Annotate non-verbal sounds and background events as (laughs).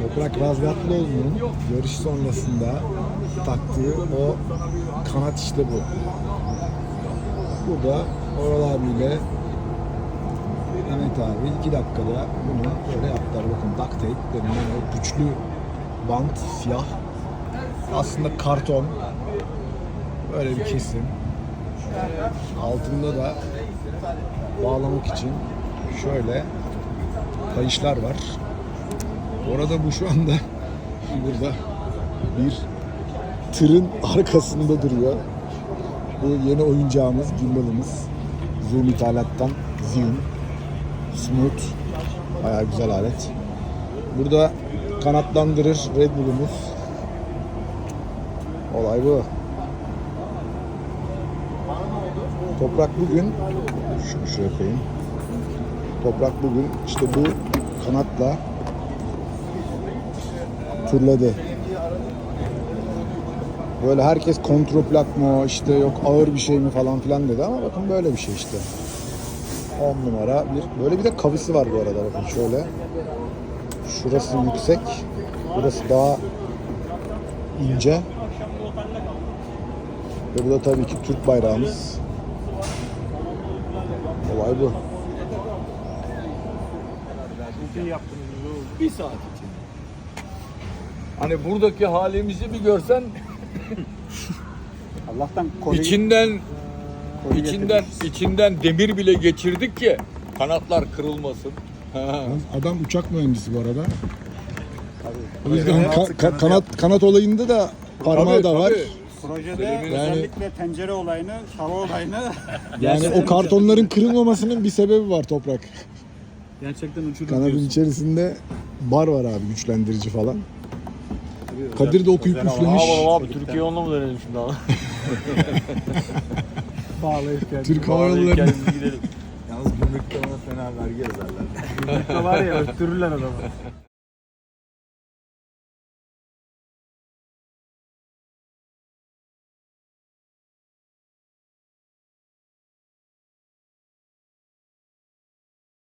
Toprak Razgatlıoğlu'nun yarış sonrasında taktığı o kanat işte bu. Burada Oral abiyle Mehmet abi iki dakikada bunu böyle yaptılar. Bakın duct tape denilen o güçlü bant siyah. Aslında karton. Böyle bir kesim. Altında da bağlamak için şöyle kayışlar var. Orada bu şu anda burada bir tırın arkasında duruyor. Bu yeni oyuncağımız, gimbalımız. Zoom ithalattan Zoom. Smooth. Bayağı güzel alet. Burada kanatlandırır Red Bull'umuz. Olay bu. Toprak bugün şunu şuraya koyayım. Toprak bugün işte bu kanatla turladı. Böyle herkes kontroplak mı işte yok ağır bir şey mi falan filan dedi ama bakın böyle bir şey işte. 10 numara bir böyle bir de kavisi var bu arada bakın şöyle. Şurası yüksek. Burası daha ince. Ve bu da tabii ki Türk bayrağımız. Olay bu. Bir saat için. Hani buradaki halimizi bir görsen Allah'tan koli, içinden koli içinden getirmiş. içinden demir bile geçirdik ki kanatlar kırılmasın. Adam uçak mühendisi bu arada. Tabii. O yüzden ka- ka- kanat kanat olayında da parmağı Tabii, da var. tabii. Projede Yani- özellikle pencere olayını, hava olayını Yani o kartonların kırılmamasının bir sebebi var toprak. Gerçekten uçurur Kanadın diyorsun. içerisinde bar var abi güçlendirici falan. Kadir de okuyup üflemiş. Abi, abi Türkiye onunla mı dönelim şimdi abi? (laughs) Bağlayıp geldik. Türk Hava Bağlayıp Yolları. kendimiz gidelim. Yalnız gümrükte ona fena vergi yazarlar. Var ya öttürürler adamı.